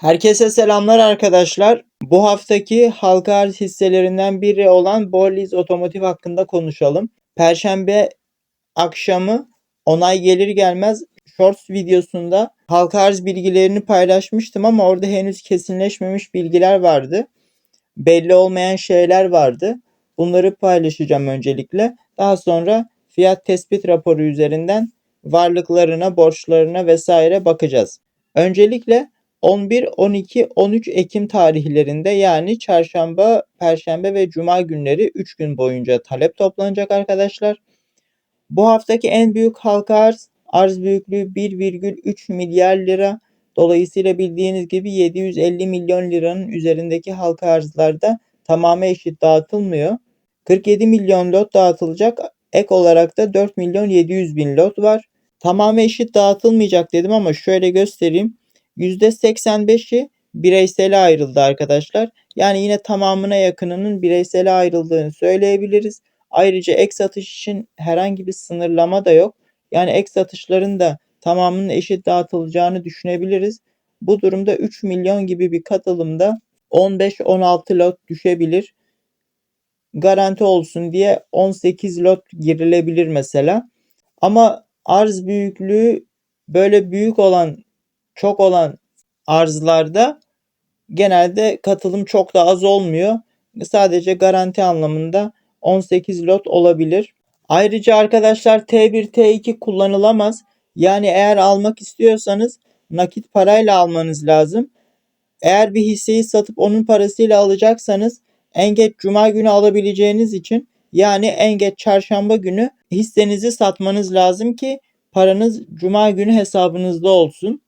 Herkese selamlar arkadaşlar. Bu haftaki halka arz hisselerinden biri olan Borliz Otomotiv hakkında konuşalım. Perşembe akşamı onay gelir gelmez Shorts videosunda halka arz bilgilerini paylaşmıştım ama orada henüz kesinleşmemiş bilgiler vardı. Belli olmayan şeyler vardı. Bunları paylaşacağım öncelikle. Daha sonra fiyat tespit raporu üzerinden varlıklarına, borçlarına vesaire bakacağız. Öncelikle 11, 12, 13 Ekim tarihlerinde yani çarşamba, perşembe ve cuma günleri 3 gün boyunca talep toplanacak arkadaşlar. Bu haftaki en büyük halka arz, arz büyüklüğü 1,3 milyar lira. Dolayısıyla bildiğiniz gibi 750 milyon liranın üzerindeki halka arzlarda tamamı eşit dağıtılmıyor. 47 milyon lot dağıtılacak. Ek olarak da 4 milyon 700 bin lot var. Tamamı eşit dağıtılmayacak dedim ama şöyle göstereyim. %85'i bireysele ayrıldı arkadaşlar. Yani yine tamamına yakınının bireysele ayrıldığını söyleyebiliriz. Ayrıca ek satış için herhangi bir sınırlama da yok. Yani ek satışların da tamamının eşit dağıtılacağını düşünebiliriz. Bu durumda 3 milyon gibi bir katılımda 15-16 lot düşebilir. Garanti olsun diye 18 lot girilebilir mesela. Ama arz büyüklüğü böyle büyük olan çok olan arzlarda genelde katılım çok da az olmuyor. Sadece garanti anlamında 18 lot olabilir. Ayrıca arkadaşlar T1 T2 kullanılamaz. Yani eğer almak istiyorsanız nakit parayla almanız lazım. Eğer bir hisseyi satıp onun parasıyla alacaksanız en geç cuma günü alabileceğiniz için yani en geç çarşamba günü hissenizi satmanız lazım ki paranız cuma günü hesabınızda olsun.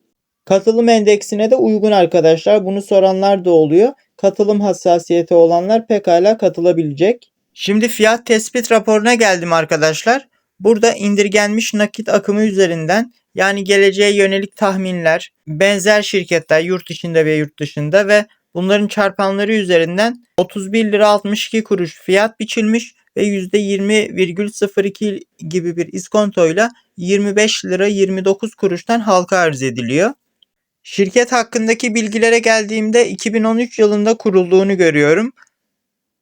Katılım endeksine de uygun arkadaşlar. Bunu soranlar da oluyor. Katılım hassasiyeti olanlar pekala katılabilecek. Şimdi fiyat tespit raporuna geldim arkadaşlar. Burada indirgenmiş nakit akımı üzerinden yani geleceğe yönelik tahminler, benzer şirketler yurt içinde ve yurt dışında ve bunların çarpanları üzerinden 31 lira 62 kuruş fiyat biçilmiş ve %20,02 gibi bir iskontoyla 25 lira 29 kuruştan halka arz ediliyor. Şirket hakkındaki bilgilere geldiğimde 2013 yılında kurulduğunu görüyorum.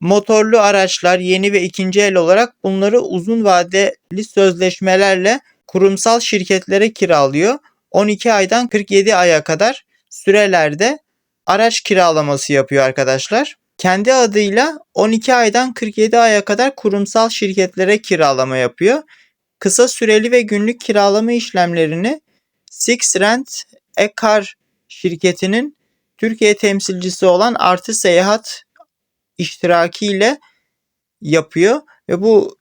Motorlu araçlar yeni ve ikinci el olarak bunları uzun vadeli sözleşmelerle kurumsal şirketlere kiralıyor. 12 aydan 47 aya kadar sürelerde araç kiralaması yapıyor arkadaşlar. Kendi adıyla 12 aydan 47 aya kadar kurumsal şirketlere kiralama yapıyor. Kısa süreli ve günlük kiralama işlemlerini Six Rent Ekar şirketinin Türkiye temsilcisi olan Artı Seyahat iştirakiyle yapıyor ve bu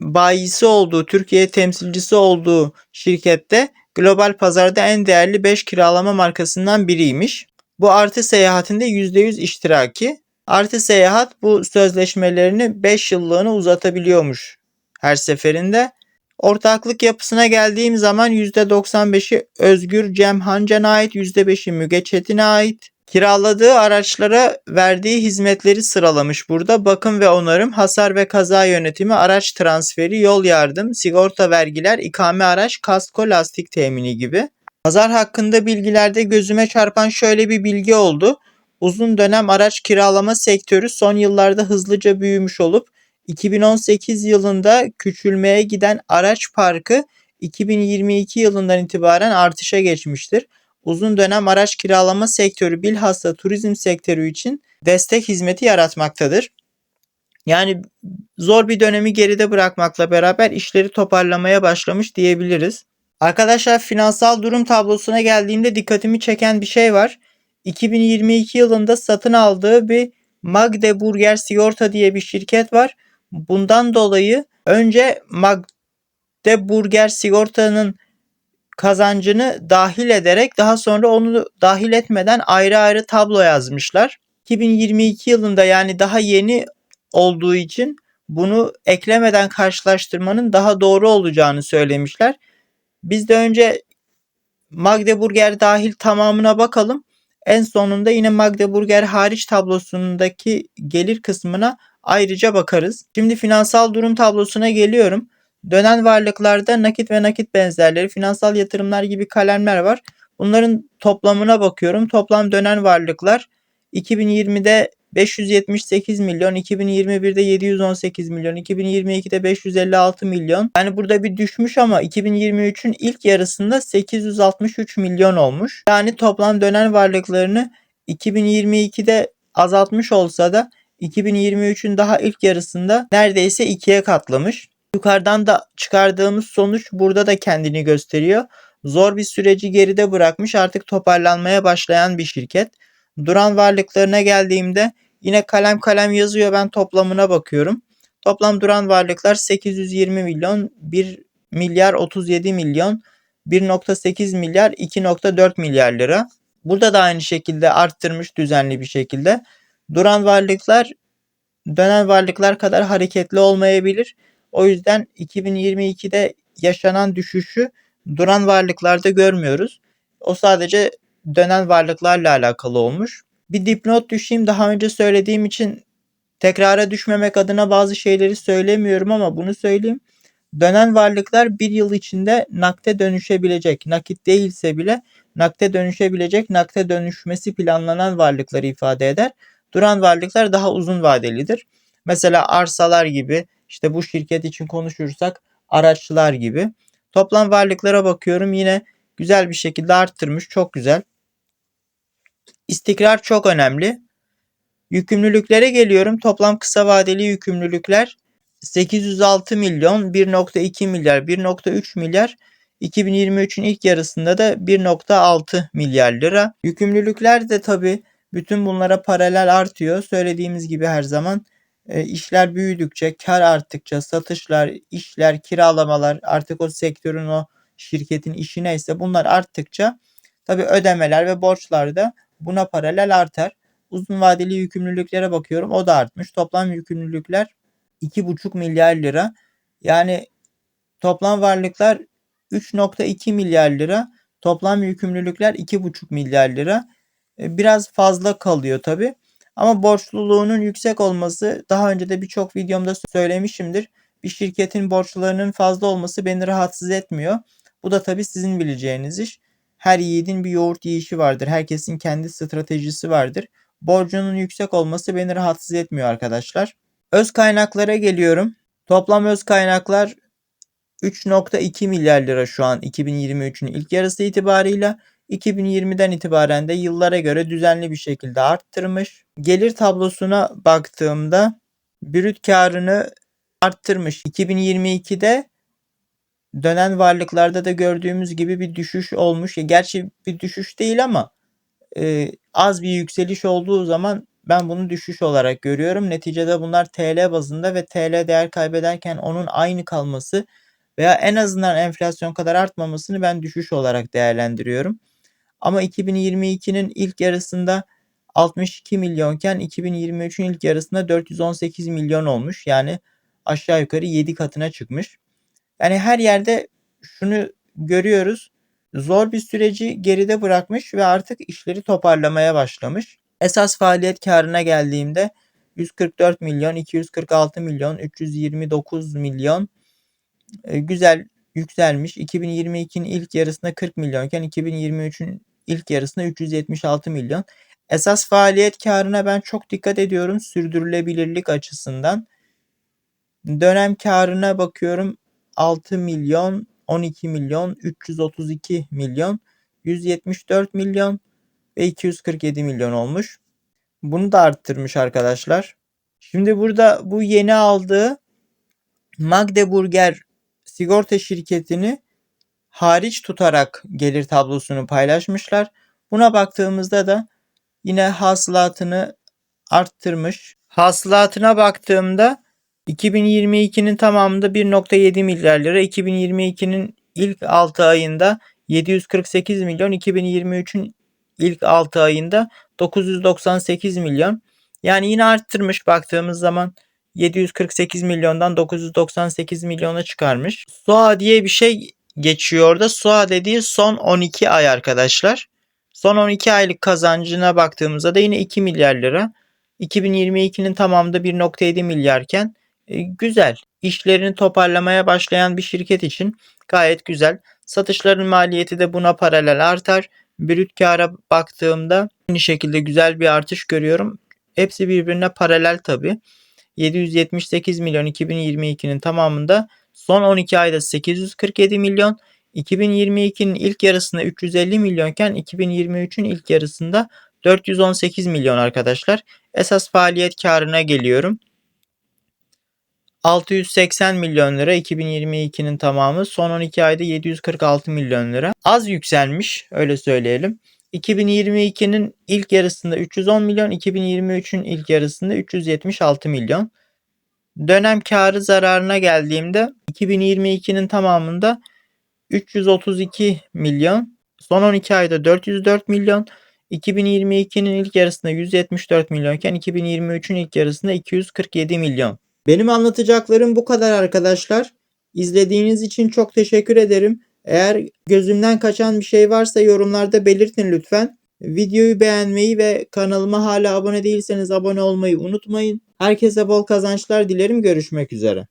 bayisi olduğu, Türkiye temsilcisi olduğu şirkette global pazarda en değerli 5 kiralama markasından biriymiş. Bu Artı Seyahat'inde %100 iştiraki. Artı Seyahat bu sözleşmelerini 5 yıllığını uzatabiliyormuş her seferinde. Ortaklık yapısına geldiğim zaman %95'i Özgür Cem Hancan'a ait, %5'i Müge Çetin'e ait. Kiraladığı araçlara verdiği hizmetleri sıralamış burada. Bakım ve onarım, hasar ve kaza yönetimi, araç transferi, yol yardım, sigorta vergiler, ikame araç, kasko, lastik temini gibi. Pazar hakkında bilgilerde gözüme çarpan şöyle bir bilgi oldu. Uzun dönem araç kiralama sektörü son yıllarda hızlıca büyümüş olup 2018 yılında küçülmeye giden araç parkı 2022 yılından itibaren artışa geçmiştir. Uzun dönem araç kiralama sektörü bilhassa turizm sektörü için destek hizmeti yaratmaktadır. Yani zor bir dönemi geride bırakmakla beraber işleri toparlamaya başlamış diyebiliriz. Arkadaşlar finansal durum tablosuna geldiğimde dikkatimi çeken bir şey var. 2022 yılında satın aldığı bir Magdeburger Sigorta diye bir şirket var. Bundan dolayı önce Magdeburger sigortanın kazancını dahil ederek daha sonra onu dahil etmeden ayrı ayrı tablo yazmışlar. 2022 yılında yani daha yeni olduğu için bunu eklemeden karşılaştırmanın daha doğru olacağını söylemişler. Biz de önce Magdeburger dahil tamamına bakalım. En sonunda yine Magdeburger hariç tablosundaki gelir kısmına ayrıca bakarız. Şimdi finansal durum tablosuna geliyorum. Dönen varlıklarda nakit ve nakit benzerleri, finansal yatırımlar gibi kalemler var. Bunların toplamına bakıyorum. Toplam dönen varlıklar 2020'de 578 milyon, 2021'de 718 milyon, 2022'de 556 milyon. Yani burada bir düşmüş ama 2023'ün ilk yarısında 863 milyon olmuş. Yani toplam dönen varlıklarını 2022'de azaltmış olsa da 2023'ün daha ilk yarısında neredeyse ikiye katlamış. Yukarıdan da çıkardığımız sonuç burada da kendini gösteriyor. Zor bir süreci geride bırakmış artık toparlanmaya başlayan bir şirket. Duran varlıklarına geldiğimde yine kalem kalem yazıyor ben toplamına bakıyorum. Toplam duran varlıklar 820 milyon, 1 milyar 37 milyon, 1.8 milyar, 2.4 milyar lira. Burada da aynı şekilde arttırmış düzenli bir şekilde. Duran varlıklar dönen varlıklar kadar hareketli olmayabilir. O yüzden 2022'de yaşanan düşüşü duran varlıklarda görmüyoruz. O sadece dönen varlıklarla alakalı olmuş. Bir dipnot düşeyim daha önce söylediğim için tekrara düşmemek adına bazı şeyleri söylemiyorum ama bunu söyleyeyim. Dönen varlıklar bir yıl içinde nakde dönüşebilecek. Nakit değilse bile nakde dönüşebilecek, nakde dönüşmesi planlanan varlıkları ifade eder. Duran varlıklar daha uzun vadelidir. Mesela arsalar gibi işte bu şirket için konuşursak araçlar gibi. Toplam varlıklara bakıyorum yine güzel bir şekilde arttırmış. Çok güzel. İstikrar çok önemli. Yükümlülüklere geliyorum. Toplam kısa vadeli yükümlülükler 806 milyon, 1.2 milyar, 1.3 milyar. 2023'ün ilk yarısında da 1.6 milyar lira. Yükümlülükler de tabi bütün bunlara paralel artıyor. Söylediğimiz gibi her zaman e, işler büyüdükçe, kar arttıkça, satışlar, işler, kiralamalar artık o sektörün o şirketin işi neyse bunlar arttıkça tabi ödemeler ve borçlar da buna paralel artar. Uzun vadeli yükümlülüklere bakıyorum. O da artmış. Toplam yükümlülükler 2,5 milyar lira. Yani toplam varlıklar 3.2 milyar lira. Toplam yükümlülükler 2,5 milyar lira. E, biraz fazla kalıyor tabi. Ama borçluluğunun yüksek olması daha önce de birçok videomda söylemişimdir. Bir şirketin borçlarının fazla olması beni rahatsız etmiyor. Bu da tabi sizin bileceğiniz iş. Her yiğidin bir yoğurt yiyişi vardır. Herkesin kendi stratejisi vardır. Borcunun yüksek olması beni rahatsız etmiyor arkadaşlar. Öz kaynaklara geliyorum. Toplam öz kaynaklar 3.2 milyar lira şu an 2023'ün ilk yarısı itibarıyla. 2020'den itibaren de yıllara göre düzenli bir şekilde arttırmış. Gelir tablosuna baktığımda brüt karını arttırmış. 2022'de dönen varlıklarda da gördüğümüz gibi bir düşüş olmuş. Gerçi bir düşüş değil ama e, az bir yükseliş olduğu zaman ben bunu düşüş olarak görüyorum. Neticede bunlar TL bazında ve TL değer kaybederken onun aynı kalması veya en azından enflasyon kadar artmamasını ben düşüş olarak değerlendiriyorum. Ama 2022'nin ilk yarısında 62 milyonken 2023'ün ilk yarısında 418 milyon olmuş. Yani aşağı yukarı 7 katına çıkmış. Yani her yerde şunu görüyoruz. Zor bir süreci geride bırakmış ve artık işleri toparlamaya başlamış. Esas faaliyet karına geldiğimde 144 milyon, 246 milyon, 329 milyon e, güzel yükselmiş. 2022'nin ilk yarısında 40 milyonken 2023'ün ilk yarısında 376 milyon. Esas faaliyet karına ben çok dikkat ediyorum sürdürülebilirlik açısından. Dönem karına bakıyorum 6 milyon, 12 milyon, 332 milyon, 174 milyon ve 247 milyon olmuş. Bunu da arttırmış arkadaşlar. Şimdi burada bu yeni aldığı Magdeburger sigorta şirketini hariç tutarak gelir tablosunu paylaşmışlar. Buna baktığımızda da yine hasılatını arttırmış. Hasılatına baktığımda 2022'nin tamamında 1.7 milyar lira, 2022'nin ilk 6 ayında 748 milyon, 2023'ün ilk 6 ayında 998 milyon. Yani yine arttırmış baktığımız zaman 748 milyondan 998 milyona çıkarmış. SOA diye bir şey geçiyor orada. SOA dediği son 12 ay arkadaşlar. Son 12 aylık kazancına baktığımızda da yine 2 milyar lira. 2022'nin tamamında 1.7 milyarken güzel. İşlerini toparlamaya başlayan bir şirket için gayet güzel. Satışların maliyeti de buna paralel artar Brüt kâra baktığımda aynı şekilde güzel bir artış görüyorum. Hepsi birbirine paralel tabi. 778 milyon 2022'nin tamamında son 12 ayda 847 milyon 2022'nin ilk yarısında 350 milyonken 2023'ün ilk yarısında 418 milyon arkadaşlar. Esas faaliyet karına geliyorum. 680 milyon lira 2022'nin tamamı son 12 ayda 746 milyon lira. Az yükselmiş öyle söyleyelim. 2022'nin ilk yarısında 310 milyon, 2023'ün ilk yarısında 376 milyon. Dönem karı zararına geldiğimde 2022'nin tamamında 332 milyon, son 12 ayda 404 milyon, 2022'nin ilk yarısında 174 milyonken 2023'ün ilk yarısında 247 milyon. Benim anlatacaklarım bu kadar arkadaşlar. İzlediğiniz için çok teşekkür ederim. Eğer gözümden kaçan bir şey varsa yorumlarda belirtin lütfen. Videoyu beğenmeyi ve kanalıma hala abone değilseniz abone olmayı unutmayın. Herkese bol kazançlar dilerim. Görüşmek üzere.